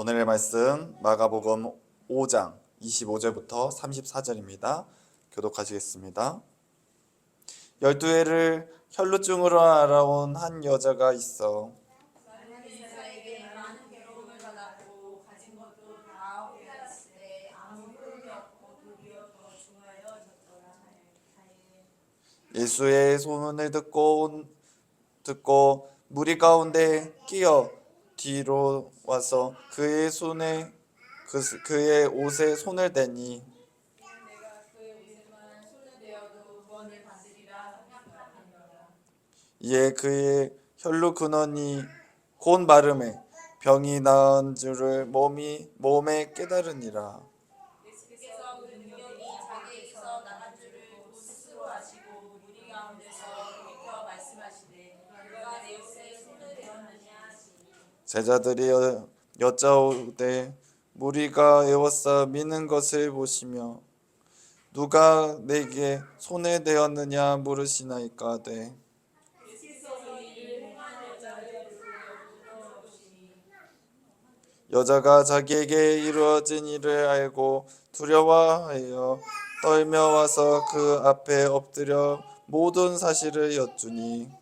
오늘의 말씀 마가복음 5장 25절부터 34절입니다. 교독하시겠습니다. 열두 해를 혈루증으로 알아온 한 여자가 있어 예수의 소문을 듣고 듣고 무리 가운데 끼어 뒤로 와서 그의 손에 그, 그의 옷에 손을 대니. 이에 그의 혈루 근원이 곧 마름에 병이 나은 줄을 몸이 몸에 깨달으니라 예수께서 그 능력이 자기에게서 나간 줄을 곧 스스로 아시고 무리 가운데서 돌이켜 말씀하시되 누가 내 옷에 손을 대었느냐 하시니 제자들이 여- 여짜오되 무리가 에워싸 미는 것을 보시며 누가 내게 손에 대었느냐 물으시나이까 되 여자가 자기에게 이루어진 일을 알고 두려워하여 떨며 와서 그 앞에 엎드려 모든 사실을 여쭈니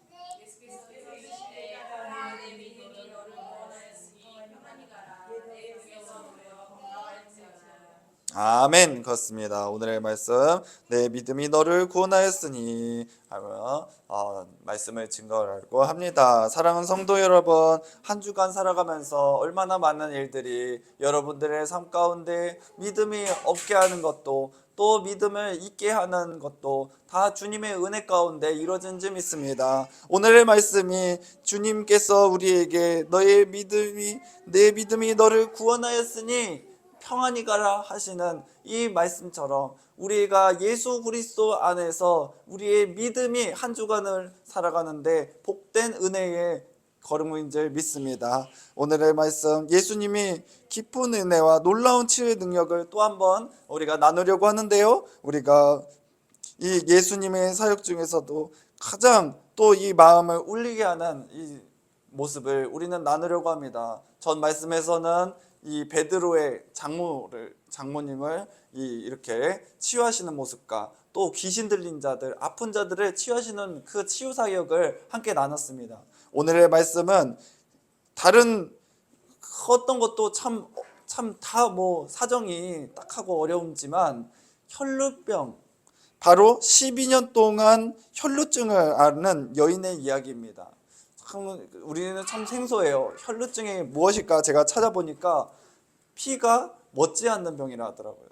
아멘. 그렇습니다. 오늘의 말씀 내 믿음이 너를 구원하였으니. 하며 어, 말씀을 증거하고 합니다. 사랑하는 성도 여러분 한 주간 살아가면서 얼마나 많은 일들이 여러분들의 삶 가운데 믿음이 없게 하는 것도 또 믿음을 잊게 하는 것도 다 주님의 은혜 가운데 이루어진 점 있습니다. 오늘의 말씀이 주님께서 우리에게 너의 믿음이 내 믿음이 너를 구원하였으니 평안히 가라 하시는 이 말씀처럼 우리가 예수 그리스도 안에서 우리의 믿음이 한 주간을 살아가는데 복된 은혜의 걸음인 줄 믿습니다. 오늘의 말씀 예수님이 깊은 은혜와 놀라운 치유의 능력을 또 한번 우리가 나누려고 하는데요. 우리가 이 예수님의 사역 중에서도 가장 또 이 마음을 울리게 하는 이 모습을 우리는 나누려고 합니다. 전 말씀에서는 이 베드로의 장모를 장모님을 이 이렇게 치유하시는 모습과 또 귀신 들린 자들, 아픈 자들을 치유하시는 그 치유 사역을 함께 나눴습니다. 오늘의 말씀은 다른 어떤 것도 참 참 다 뭐 사정이 딱하고 어려움지만 혈루병 바로 12년 동안 혈루증을 앓는 여인의 이야기입니다. 참 우리는 참 생소해요. 혈루증이 무엇일까 제가 찾아보니까 피가 멎지 않는 병이라 하더라고요.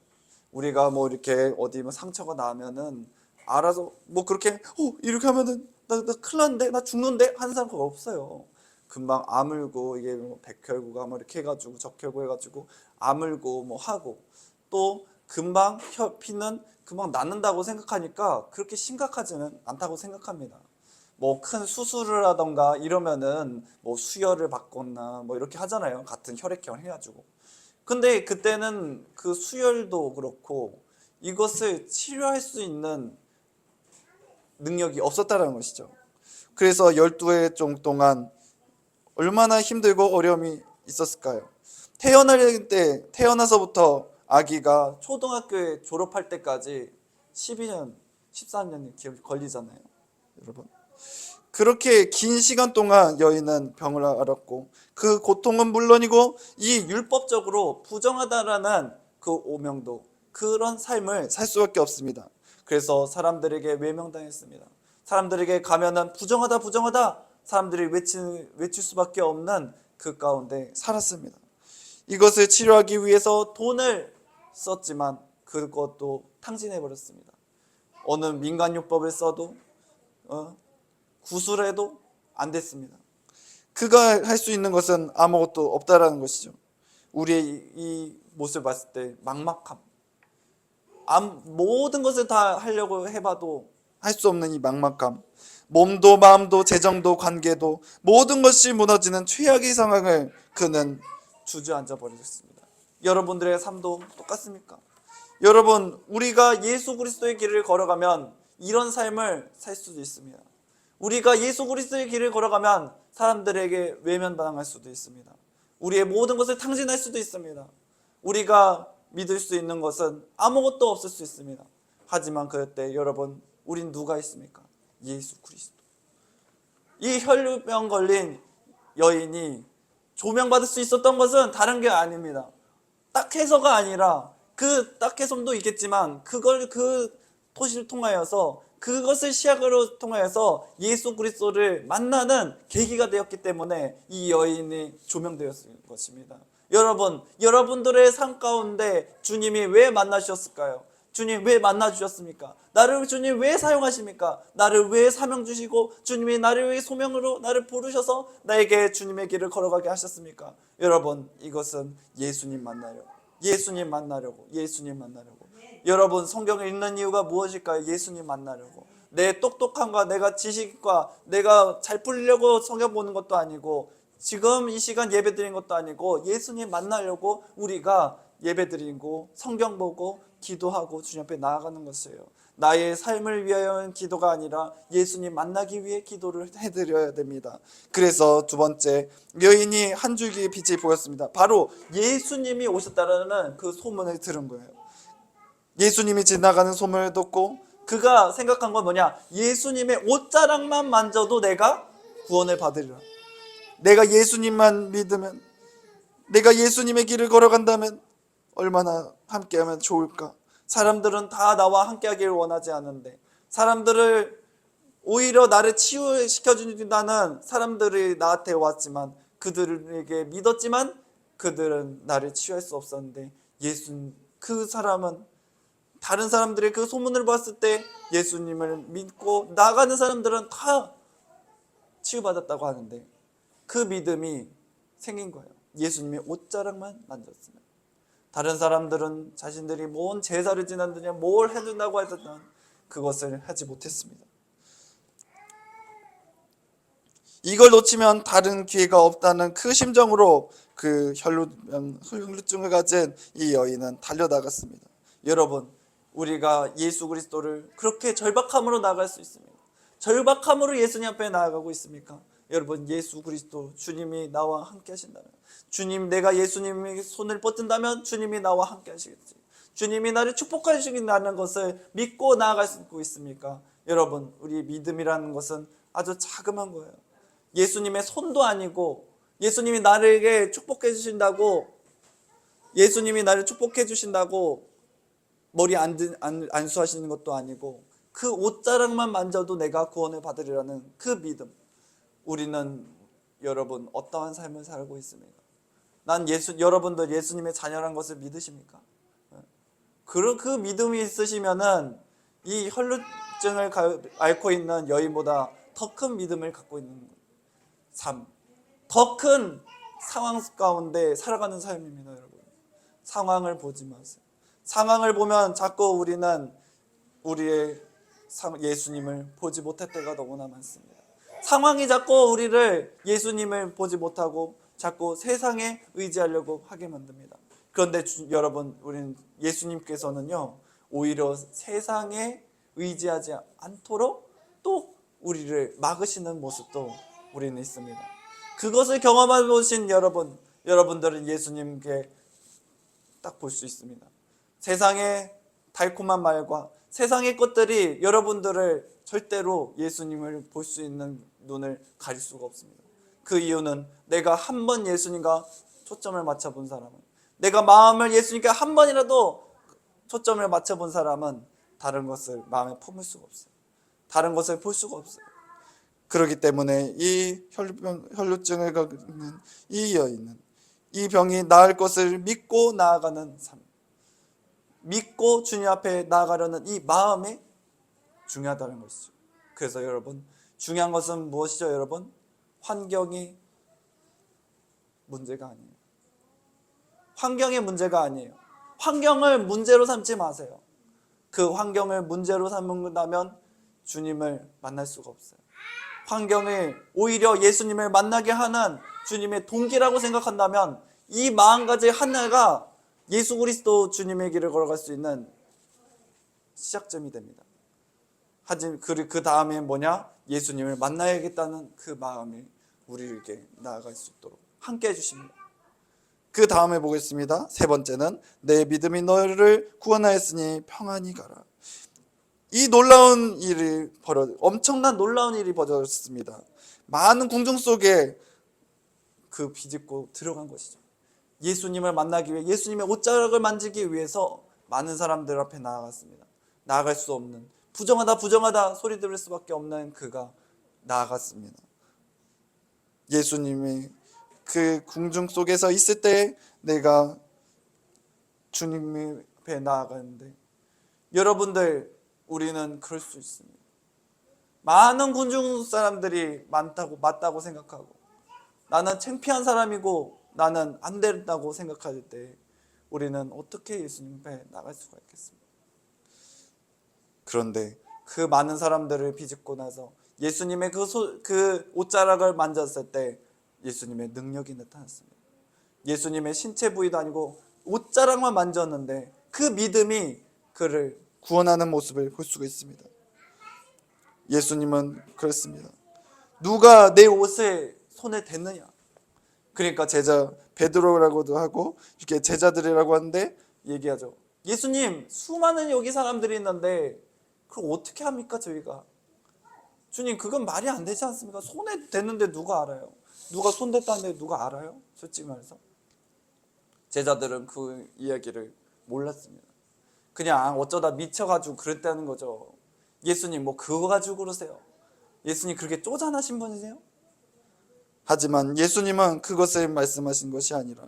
우리가 뭐 이렇게 어디 뭐 상처가 나면은 알아서 뭐 그렇게 어 이렇게 하면은 나, 나 큰일 났는데 나 죽는데 하는 사람가 없어요. 금방 아물고 이게 뭐 백혈구가 뭐 이렇게 해가지고 적혈구 해가지고 아물고 뭐 하고 또 금방 혈 피는 금방 낫는다고 생각하니까 그렇게 심각하지는 않다고 생각합니다. 뭐 큰 수술을 하던가 이러면은 뭐 수혈을 받거나 뭐 이렇게 하잖아요. 같은 혈액형 해가지고. 근데 그때는 그 수혈도 그렇고 이것을 치료할 수 있는 능력이 없었다는 것이죠. 그래서 12회 종 동안 얼마나 힘들고 어려움이 있었을까요? 태어날 때 태어나서부터 아기가 초등학교에 졸업할 때까지 12년, 13년이 걸리잖아요. 여러분. 그렇게 긴 시간 동안 여인은 병을 앓았고 그 고통은 물론이고 이 율법적으로 부정하다라는 그 오명도 그런 삶을 살 수밖에 없습니다. 그래서 사람들에게 외명당했습니다. 사람들에게 가면은 부정하다 부정하다 사람들이 외치, 외칠 수밖에 없는 그 가운데 살았습니다. 이것을 치료하기 위해서 돈을 썼지만 그것도 탕진해 버렸습니다. 어느 민간요법을 써도 어, 구술해도 안 됐습니다. 그가 할 수 있는 것은 아무것도 없다라는 것이죠. 우리의 이, 이 모습을 봤을 때 막막함. 암, 모든 것을 다 하려고 해봐도 할 수 없는 이 막막함. 몸도 마음도 재정도 관계도 모든 것이 무너지는 최악의 상황을 그는 주저앉아 버렸습니다. 여러분들의 삶도 똑같습니까? 여러분, 우리가 예수 그리스도의 길을 걸어가면 이런 삶을 살 수도 있습니다. 우리가 예수 그리스도의 길을 걸어가면 사람들에게 외면당할 수도 있습니다. 우리의 모든 것을 탕진할 수도 있습니다. 우리가 믿을 수 있는 것은 아무것도 없을 수 있습니다. 하지만 그때 여러분, 우린 누가 있습니까? 예수 그리스도. 이 혈루병 걸린 여인이 조명받을 수 있었던 것은 다른 게 아닙니다. 딱 해서가 아니라 그 딱해섬도 있겠지만 그걸 그 토시를 통하여서 그것을 시작으로 통하여서 예수 그리스도를 만나는 계기가 되었기 때문에 이 여인이 조명되었을 것입니다. 여러분, 여러분들의 삶 가운데 주님이 왜 만나주셨을까요? 주님 왜 만나 주셨습니까? 나를 주님 왜 사용하십니까? 나를 왜 사명 주시고 주님이 나를 왜 소명으로 나를 부르셔서 나에게 주님의 길을 걸어가게 하셨습니까? 여러분 이것은 예수님 만나려고 예수님 만나려고 예수님 만나려고 여러분 성경을 읽는 이유가 무엇일까요? 예수님 만나려고 내 똑똑함과 내가 지식과 내가 잘 풀리려고 성경 보는 것도 아니고 지금 이 시간 예배 드린 것도 아니고 예수님 만나려고 우리가 예배 드리고 성경 보고 기도하고 주님 앞에 나아가는 것이에요. 나의 삶을 위하여 기도가 아니라 예수님 만나기 위해 기도를 해드려야 됩니다. 그래서 두 번째 여인이 한 줄기의 빛이 보였습니다. 바로 예수님이 오셨다라는 그 소문을 들은 거예요. 예수님이 지나가는 소문을 듣고 그가 생각한 건 뭐냐? 예수님의 옷자락만 만져도 내가 구원을 받으리라. 내가 예수님만 믿으면 내가 예수님의 길을 걸어간다면 얼마나 함께하면 좋을까? 사람들은 다 나와 함께하기를 원하지 않는데 사람들을 오히려 나를 치유시켜 준다는 사람들이 나한테 왔지만 그들에게 믿었지만 그들은 나를 치유할 수 없었는데 예수 그 사람은 다른 사람들의 그 소문을 봤을 때 예수님을 믿고 나가는 사람들은 다 치유받았다고 하는데 그 믿음이 생긴 거예요. 예수님의 옷자락만 만졌으면. 다른 사람들은 자신들이 뭔 제사를 지낸다냐, 뭘 해준다고 하든 그것을 하지 못했습니다. 이걸 놓치면 다른 기회가 없다는 그 심정으로 그 혈루증을 가진 이 여인은 달려나갔습니다. 여러분, 우리가 예수 그리스도를 그렇게 절박함으로 나갈 수 있습니까? 절박함으로 예수님 앞에 나아가고 있습니까? 여러분 예수 그리스도 주님이 나와 함께 하신다면 주님 내가 예수님의 손을 뻗든다면 주님이 나와 함께 하시겠지 주님이 나를 축복하시긴다는 것을 믿고 나아갈 수 있습니까? 여러분 우리 믿음이라는 것은 아주 자그마한 거예요 예수님의 손도 아니고 예수님이 나에게 축복해 주신다고 예수님이 나를 축복해 주신다고 머리 안, 드- 안, 안수하시는 것도 아니고 그 옷자락만 만져도 내가 구원을 받으리라는 그 믿음 우리는 여러분 어떠한 삶을 살고 있습니까? 난 예수 여러분들 예수님의 자녀란 것을 믿으십니까? 그런 그 믿음이 있으시면은 이 혈루증을 가- 앓고 있는 여인보다 더 큰 믿음을 갖고 있는 삶, 더 큰 상황 가운데 살아가는 삶입니다, 여러분. 상황을 보지 마세요. 상황을 보면 자꾸 우리는 우리의 상- 예수님을 보지 못할 때가 너무나 많습니다. 상황이 자꾸 우리를 예수님을 보지 못하고 자꾸 세상에 의지하려고 하게 만듭니다. 그런데 주- 여러분, 우리는 예수님께서는요, 오히려 세상에 의지하지 않도록 또 우리를 막으시는 모습도 우리는 있습니다. 그것을 경험해 보신 여러분, 여러분들은 예수님께 딱 볼 수 있습니다. 세상의 달콤한 말과 세상의 것들이 여러분들을 절대로 예수님을 볼 수 있는 눈을 가릴 수가 없습니다. 그 이유는 내가 한 번 예수님과 초점을 맞춰본 사람은 내가 마음을 예수님께 한 번이라도 초점을 맞춰본 사람은 다른 것을 마음에 품을 수가 없어요. 다른 것을 볼 수가 없어요. 그렇기 때문에 이 혈루병, 혈루증을 갖는 이 여인은 이 병이 나을 것을 믿고 나아가는 삶. 믿고 주님 앞에 나아가려는 이 마음이 중요하다는 것이죠. 그래서 여러분, 중요한 것은 무엇이죠, 여러분? 환경이 문제가 아니에요. 환경이 문제가 아니에요. 환경을 문제로 삼지 마세요. 그 환경을 문제로 삼는다면 주님을 만날 수가 없어요. 환경을 오히려 예수님을 만나게 하는 주님의 동기라고 생각한다면 이 마음가짐 하나가 예수 그리스도 주님의 길을 걸어갈 수 있는 시작점이 됩니다. 하지만 그, 그 다음에 뭐냐? 예수님을 만나야겠다는 그 마음이 우리에게 나아갈 수 있도록 함께 해주십니다. 그 다음에 보겠습니다. 세 번째는 내 믿음이 너를 구원하였으니 평안히 가라. 이 놀라운 일이 벌어 엄청난 놀라운 일이 벌어졌습니다. 많은 궁중 속에 그 비집고 들어간 것이죠. 예수님을 만나기 위해 예수님의 옷자락을 만지기 위해서 많은 사람들 앞에 나아갔습니다. 나아갈 수 없는 부정하다 부정하다 소리 들을 수밖에 없는 그가 나아갔습니다. 예수님이 그 궁중 속에서 있을 때 내가 주님 앞에 나아가는데 여러분들 우리는 그럴 수 있습니다. 많은 군중 사람들이 많다고 맞다고 생각하고 나는 창피한 사람이고 나는 안 된다고 생각할 때 우리는 어떻게 예수님 앞에 나갈 수가 있겠습니까? 그런데 그 많은 사람들을 비집고 나서 예수님의 그, 소, 그 옷자락을 만졌을 때 예수님의 능력이 나타났습니다. 예수님의 신체 부위도 아니고 옷자락만 만졌는데 그 믿음이 그를 구원하는 모습을 볼 수가 있습니다. 예수님은 그렇습니다. 누가 내 옷에 손을 댔느냐? 그러니까 제자 베드로라고도 하고 이렇게 제자들이라고 하는데 얘기하죠. 예수님 수많은 여기 사람들이 있는데 그걸 어떻게 합니까 저희가? 주님 그건 말이 안 되지 않습니까? 손에 댔는데 누가 알아요? 누가 손 댔다는데 누가 알아요? 솔직히 말해서 제자들은 그 이야기를 몰랐습니다. 그냥 어쩌다 미쳐가지고 그랬다는 거죠. 예수님 뭐 그거 가지고 그러세요? 예수님 그렇게 쪼잔하신 분이세요? 하지만 예수님은 그것을 말씀하신 것이 아니라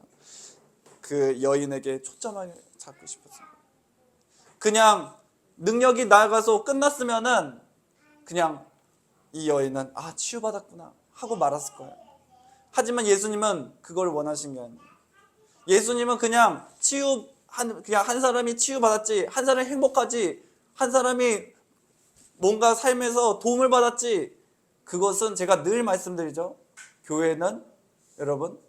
그 여인에게 초점을 잡고 싶었습니다. 그냥 능력이 나가서 끝났으면은 그냥 이 여인은 아 치유받았구나 하고 말았을 거예요. 하지만 예수님은 그걸 원하신 게 아니에요. 예수님은 그냥 치유 한 그냥 한 사람이 치유받았지 한 사람이 행복하지 한 사람이 뭔가 삶에서 도움을 받았지 그것은 제가 늘 말씀드리죠. 교회는 여러분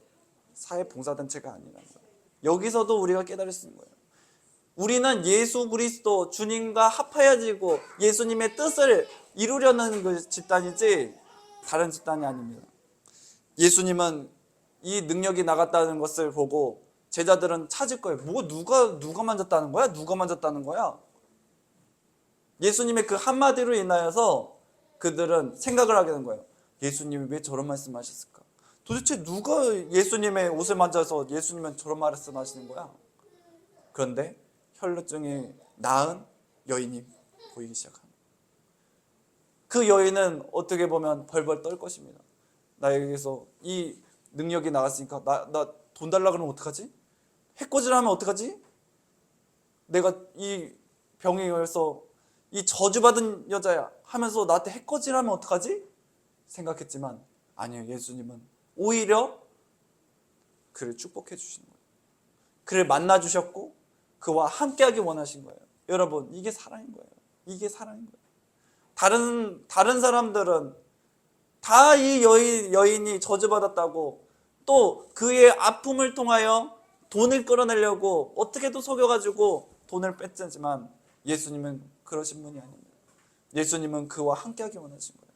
사회 봉사단체가 아니라는 거예요. 여기서도 우리가 깨달을 수 있는 거예요. 우리는 예수 그리스도 주님과 합하여지고 예수님의 뜻을 이루려는 그 집단이지 다른 집단이 아닙니다. 예수님은 이 능력이 나갔다는 것을 보고 제자들은 찾을 거예요. 뭐 누가 누가 만졌다는 거야? 누가 만졌다는 거야? 예수님의 그 한마디로 인하여서 그들은 생각을 하게 된 거예요. 예수님이 왜 저런 말씀하셨을까? 도대체 누가 예수님의 옷을 만져서 예수님은 저런 말씀하시는 거야? 그런데 혈루증이 나은 여인이 보이기 시작합니다. 그 여인은 어떻게 보면 벌벌 떨 것입니다. 나에게서 이 능력이 나갔으니까 나 나 돈 달라 그러면 어떡하지? 해코지를 하면 어떡하지? 내가 이 병에 걸려서 이 저주받은 여자야 하면서 나한테 해코지를 하면 어떡하지? 생각했지만 아니요 예수님은 오히려 그를 축복해 주시는 거예요. 그를 만나 주셨고 그와 함께하기 원하신 거예요. 여러분 이게 사랑인 거예요. 이게 사랑인 거예요. 다른 다른 사람들은 다 이 여인 여인이 저주받았다고 또 그의 아픔을 통하여 돈을 끌어내려고 어떻게도 속여가지고 돈을 뺐지만 예수님은 그러신 분이 아닙니다. 예수님은 그와 함께하기 원하신 거예요.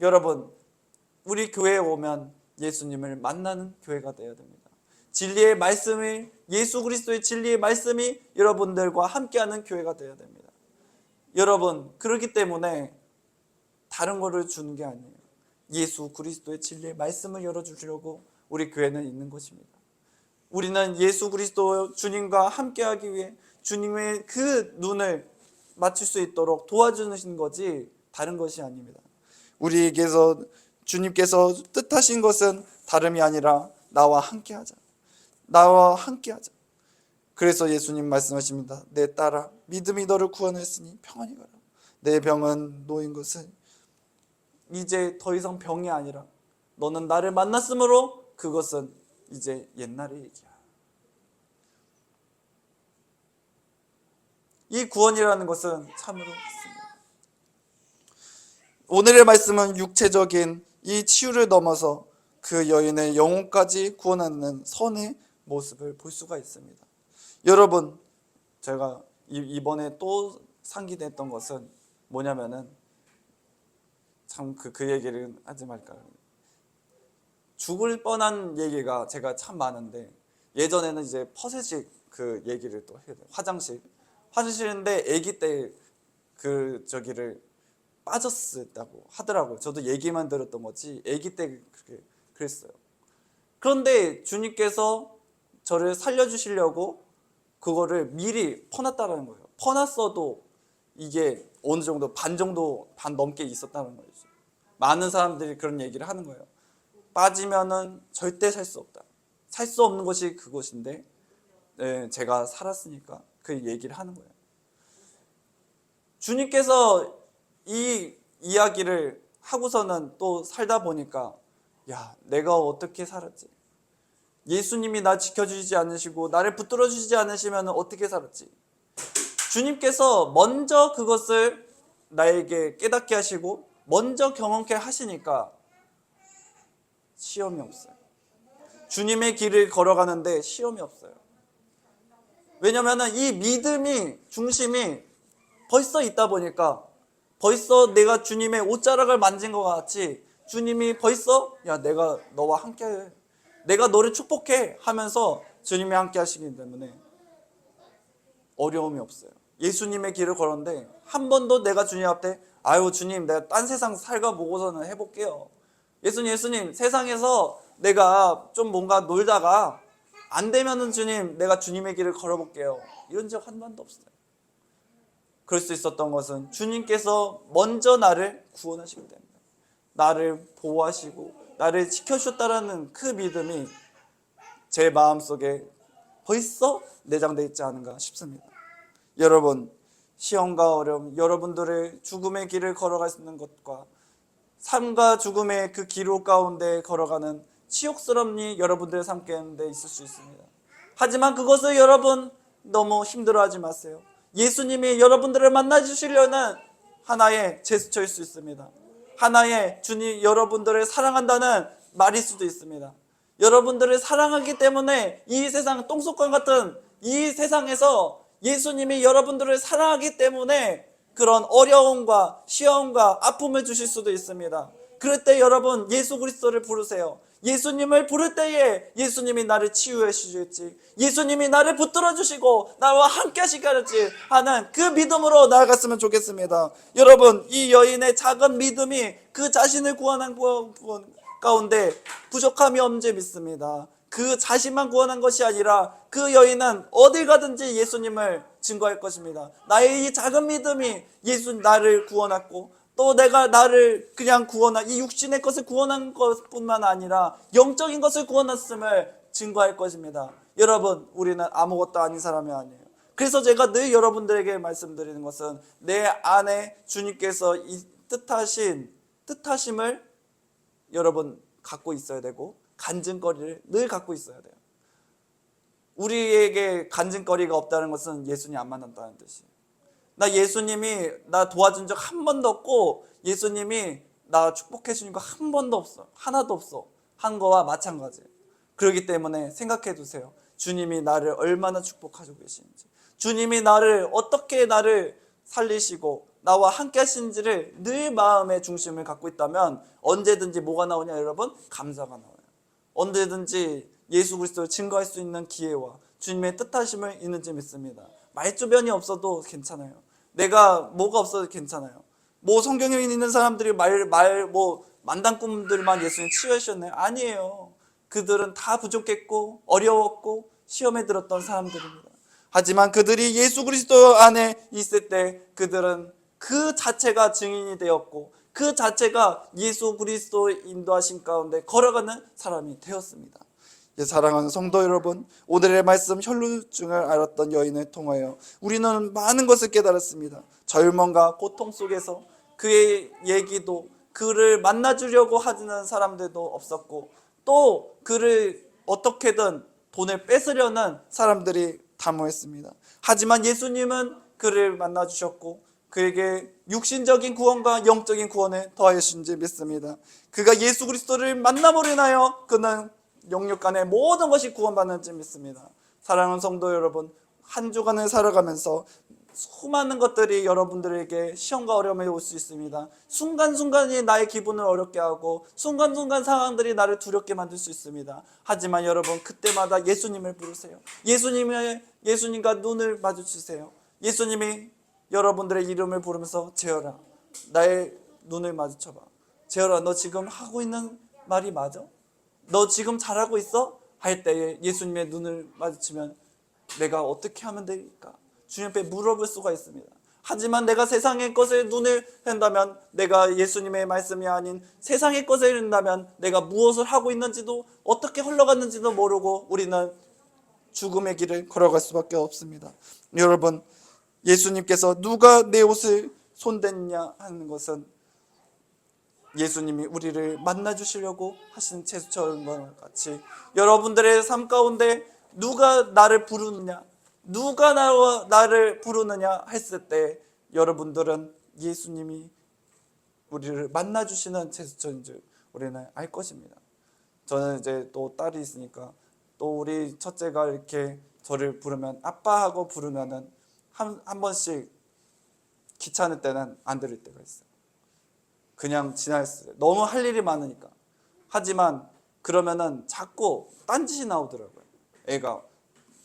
여러분 우리 교회에 오면 예수님을 만나는 교회가 되어야 됩니다. 진리의 말씀이 예수 그리스도의 진리의 말씀이 여러분들과 함께하는 교회가 되어야 됩니다. 여러분 그렇기 때문에 다른 거를 주는 게 아니에요. 예수 그리스도의 진리의 말씀을 열어주려고 우리 교회는 있는 것입니다. 우리는 예수 그리스도 주님과 함께하기 위해 주님의 그 눈을 맞출 수 있도록 도와주는 거지 다른 것이 아닙니다. 우리에게서 주님께서 뜻하신 것은 다름이 아니라 나와 함께 하자. 나와 함께 하자. 그래서 예수님 말씀하십니다. 내 딸아 믿음이 너를 구원했으니 평안히 가라. 내 병은 놓인 것은 이제 더 이상 병이 아니라 너는 나를 만났으므로 그것은 이제 옛날의 얘기야. 이 구원이라는 것은 참으로. 오늘의 말씀은 육체적인 이 치유를 넘어서 그 여인의 영혼까지 구원하는 선의 모습을 볼 수가 있습니다. 여러분, 제가 이- 이번에 또 상기됐던 것은 뭐냐면은 참 그 그 얘기를 하지 말까요? 죽을 뻔한 얘기가 제가 참 많은데 예전에는 이제 퍼세식 그 얘기를 또 해야 돼요. 화장실. 화장실인데 아기 때 그 저기를 빠졌었다고 하더라고요. 저도 얘기만 들었던 거지 아기 때 그렇게 그랬어요. 그런데 주님께서 저를 살려주시려고 그거를 미리 퍼놨다는 거예요. 퍼놨어도 이게 어느 정도 반 정도 반 넘게 있었다는 거죠. 많은 사람들이 그런 얘기를 하는 거예요. 빠지면은 절대 살 수 없다. 살 수 없는 것이 그것인데 네, 제가 살았으니까 그 얘기를 하는 거예요. 주님께서 이 이야기를 하고서는 또 살다 보니까 야 내가 어떻게 살았지? 예수님이 나 지켜주시지 않으시고 나를 붙들어 주시지 않으시면 어떻게 살았지? 주님께서 먼저 그것을 나에게 깨닫게 하시고 먼저 경험케 하시니까 시험이 없어요. 주님의 길을 걸어가는데 시험이 없어요. 왜냐면은 이 믿음이 중심이 벌써 있다 보니까 벌써 내가 주님의 옷자락을 만진 것 같이 주님이 벌써 야 내가 너와 함께 내가 너를 축복해 하면서 주님이 함께 하시기 때문에 어려움이 없어요. 예수님의 길을 걸었는데 한 번도 내가 주님 앞에 아유 주님 내가 딴 세상 살가 보고서는 해볼게요. 예수님 예수님 세상에서 내가 좀 뭔가 놀다가 안 되면은 주님 내가 주님의 길을 걸어볼게요. 이런 적 한 번도 없어요. 그럴 수 있었던 것은 주님께서 먼저 나를 구원하시기 때문에 나를 보호하시고 나를 지켜주셨다라는 그 믿음이 제 마음속에 벌써 내장되어 있지 않은가 싶습니다. 여러분 시험과 어려움 여러분들의 죽음의 길을 걸어가시는 것과 삶과 죽음의 그 기로 가운데 걸어가는 치욕스럽니 여러분들의 삶 가운데 있을 수 있습니다. 하지만 그것을 여러분 너무 힘들어하지 마세요. 예수님이 여러분들을 만나 주시려는 하나의 제스처일 수 있습니다. 하나의 주님 여러분들을 사랑한다는 말일 수도 있습니다. 여러분들을 사랑하기 때문에 이 세상 똥속관 같은 이 세상에서 예수님이 여러분들을 사랑하기 때문에 그런 어려움과 시험과 아픔을 주실 수도 있습니다. 그럴 때 여러분 예수 그리스도를 부르세요. 예수님을 부를 때에 예수님이 나를 치유해 주실지 예수님이 나를 붙들어 주시고 나와 함께 하시겠지 하는 그 믿음으로 나아갔으면 좋겠습니다. 여러분 이 여인의 작은 믿음이 그 자신을 구원한 구원 가운데 부족함이 없는지 믿습니다. 그 자신만 구원한 것이 아니라 그 여인은 어딜 가든지 예수님을 증거할 것입니다. 나의 이 작은 믿음이 예수 나를 구원했고 또 내가 나를 그냥 구원한 이 육신의 것을 구원한 것뿐만 아니라 영적인 것을 구원했음을 증거할 것입니다. 여러분 우리는 아무것도 아닌 사람이 아니에요. 그래서 제가 늘 여러분들에게 말씀드리는 것은 내 안에 주님께서 이 뜻하신 뜻하심을 여러분 갖고 있어야 되고 간증거리를 늘 갖고 있어야 돼요. 우리에게 간증거리가 없다는 것은 예수님 안 만났다는 뜻이에요. 나 예수님이 나 도와준 적 한 번도 없고 예수님이 나 축복해 주신 거한 번도 없어. 하나도 없어. 한 거와 마찬가지예요. 그렇기 때문에 생각해 두세요. 주님이 나를 얼마나 축복하고 계시는지. 주님이 나를 어떻게 나를 살리시고 나와 함께 하시는지를 늘 마음의 중심을 갖고 있다면 언제든지 뭐가 나오냐 여러분? 감사가 나와요. 언제든지 예수 그리스도를 증거할 수 있는 기회와 주님의 뜻하심을 있는지 믿습니다. 말주변이 없어도 괜찮아요. 내가 뭐가 없어도 괜찮아요. 뭐 성경에 있는 사람들이 말 말 뭐 만당꾼들만 예수님 치유하셨나요? 아니에요. 그들은 다 부족했고 어려웠고 시험에 들었던 사람들입니다. 하지만 그들이 예수 그리스도 안에 있을 때 그들은 그 자체가 증인이 되었고 그 자체가 예수 그리스도 인도하신 가운데 걸어가는 사람이 되었습니다. 예, 사랑하는 성도 여러분, 오늘의 말씀 혈루증을 앓았던 여인을 통하여 우리는 많은 것을 깨달았습니다. 절망과 고통 속에서 그의 얘기도 그를 만나주려고 하는 사람들도 없었고 또 그를 어떻게든 돈을 뺏으려는 사람들이 담호했습니다. 하지만 예수님은 그를 만나주셨고 그에게 육신적인 구원과 영적인 구원을 더하신지 믿습니다. 그가 예수 그리스도를 만남으로 인하여 그는 영육 간의 모든 것이 구원받는지 믿습니다. 사랑하는 성도 여러분, 한 주간을 살아가면서 수많은 것들이 여러분들에게 시험과 어려움에 올수 있습니다. 순간순간이 나의 기분을 어렵게 하고 순간순간 상황들이 나를 두렵게 만들 수 있습니다. 하지만 여러분 그때마다 예수님을 부르세요. 예수님의 예수님과 눈을 마주치세요. 예수님이 여러분들의 이름을 부르면서 재열아 나의 눈을 마주쳐봐. 재열아 너 지금 하고 있는 말이 맞아? 너 지금 잘하고 있어? 할 때에 예수님의 눈을 마주치면 내가 어떻게 하면 될까? 주님 앞에 물어볼 수가 있습니다. 하지만 내가 세상의 것에 눈을 한다면 내가 예수님의 말씀이 아닌 세상의 것에 한다면 내가 무엇을 하고 있는지도 어떻게 흘러갔는지도 모르고 우리는 죽음의 길을 걸어갈 수밖에 없습니다. 여러분 예수님께서 누가 내 옷을 손댔냐 하는 것은 예수님이 우리를 만나 주시려고 하신 제스처인 같이 여러분들의 삶 가운데 누가 나를 부르느냐 누가 나와 나를 부르느냐 했을 때 여러분들은 예수님이 우리를 만나 주시는 제스처인 줄 우리는 알 것입니다. 저는 이제 또 딸이 있으니까 또 우리 첫째가 이렇게 저를 부르면 아빠 하고 부르면은 한, 한 번씩 귀찮을 때는 안 들을 때가 있어요. 그냥 지나갔을 때 너무 할 일이 많으니까. 하지만 그러면은 자꾸 딴짓이 나오더라고요. 애가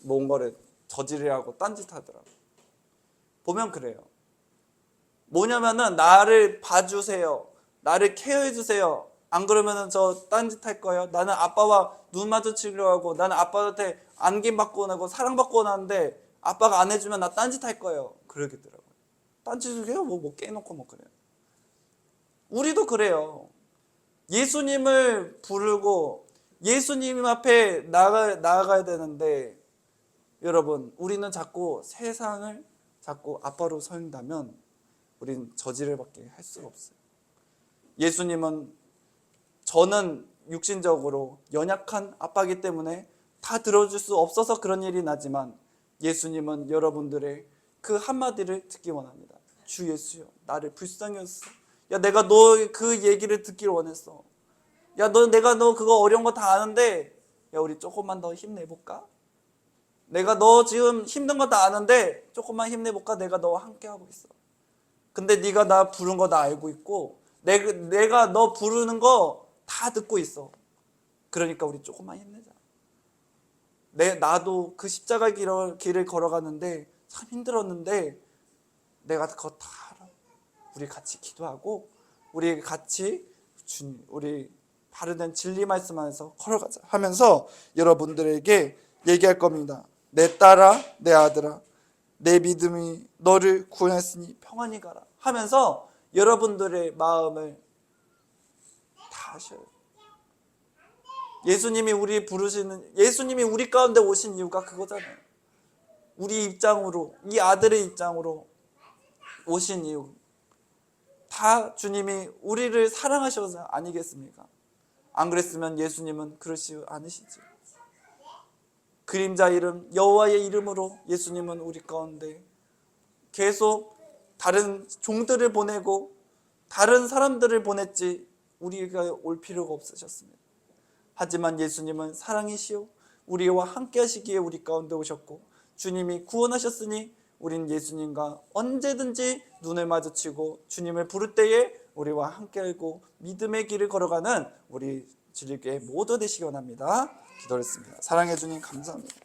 뭔가를 저지르라고 딴짓 하더라고요. 보면 그래요. 뭐냐면은 나를 봐주세요. 나를 케어해 주세요. 안 그러면은 저 딴짓 할 거예요. 나는 아빠와 눈 마주치려고 하고 나는 아빠한테 안긴 받고 나고 사랑 받고 나는데 아빠가 안 해주면 나 딴짓 할 거예요. 그러겠더라고요. 딴짓을 해요? 뭐, 뭐 깨놓고 뭐 그래요 우리도 그래요. 예수님을 부르고 예수님 앞에 나가, 나아가야 되는데 여러분 우리는 자꾸 세상을 자꾸 아빠로 서인다면 우리는 저지를 밖에 할 수가 없어요. 예수님은 저는 육신적으로 연약한 아빠이기 때문에 다 들어줄 수 없어서 그런 일이 나지만 예수님은 여러분들의 그 한마디를 듣기 원합니다. 주 예수여 나를 불쌍히 여주소 야 내가 너 그 얘기를 듣기를 원했어. 야 너 내가 너 그거 어려운 거 다 아는데 야 우리 조금만 더 힘내볼까? 내가 너 지금 힘든 거 다 아는데 조금만 힘내볼까? 내가 너와 함께 하고 있어. 근데 네가 나 부른 거 다 알고 있고 내, 내가 너 부르는 거 다 듣고 있어. 그러니까 우리 조금만 힘내자. 내 나도 그 십자가 길을, 길을 걸어가는데 참 힘들었는데 내가 그거 다. 우리 같이 기도하고 우리 같이 주님 우리 바르된 진리 말씀 안에서 걸어가자 하면서 여러분들에게 얘기할 겁니다. 내 딸아 내 아들아 내 믿음이 너를 구원했으니 평안히 가라 하면서 여러분들의 마음을 다 하셔요. 예수님이 우리 부르시는 예수님이 우리 가운데 오신 이유가 그거잖아요. 우리 입장으로 이 아들의 입장으로 오신 이유 다 주님이 우리를 사랑하셔서 아니겠습니까? 안 그랬으면 예수님은 그러시 않으시지. 그림자 이름 여호와의 이름으로 예수님은 우리 가운데 계속 다른 종들을 보내고 다른 사람들을 보냈지 우리가 올 필요가 없으셨습니다. 하지만 예수님은 사랑이시오 우리와 함께 하시기에 우리 가운데 오셨고 주님이 구원하셨으니 우린 예수님과 언제든지 눈을 마주치고 주님을 부를 때에 우리와 함께 알고 믿음의 길을 걸어가는 우리 주님께 모두 되시기 원합니다. 기도했습니다. 사랑해 주님 감사합니다.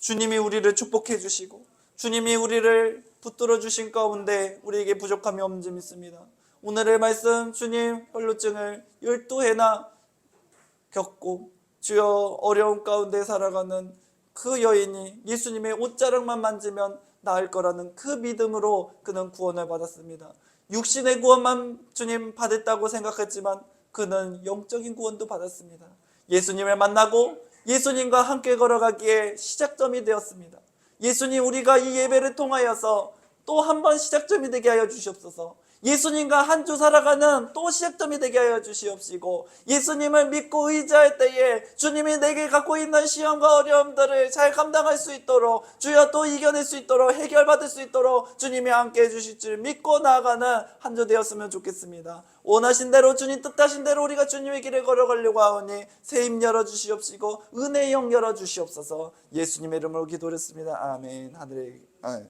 주님이 우리를 축복해 주시고 주님이 우리를 붙들어 주신 가운데 우리에게 부족함이 없는지 믿습니다. 오늘의 말씀 주님 혈루증을 12해나 겪고 주여 어려움 가운데 살아가는 그 여인이 예수님의 옷자락만 만지면 나을 거라는 그 믿음으로 그는 구원을 받았습니다. 육신의 구원만 주님 받았다고 생각했지만 그는 영적인 구원도 받았습니다. 예수님을 만나고 예수님과 함께 걸어가기에 시작점이 되었습니다. 예수님 우리가 이 예배를 통하여서 또 한 번 시작점이 되게 하여 주시옵소서. 예수님과 한 주 살아가는 또 시작점이 되게 하여 주시옵시고 예수님을 믿고 의지할 때에 주님이 내게 갖고 있는 시험과 어려움들을 잘 감당할 수 있도록 주여 또 이겨낼 수 있도록 해결받을 수 있도록 주님이 함께 해주실 줄 믿고 나아가는 한 주 되었으면 좋겠습니다. 원하신 대로 주님 뜻하신 대로 우리가 주님의 길을 걸어가려고 하오니 새입 열어주시옵시고 은혜의 영 열어주시옵소서 예수님의 이름으로 기도했습니다. 아멘 하늘의 아멘.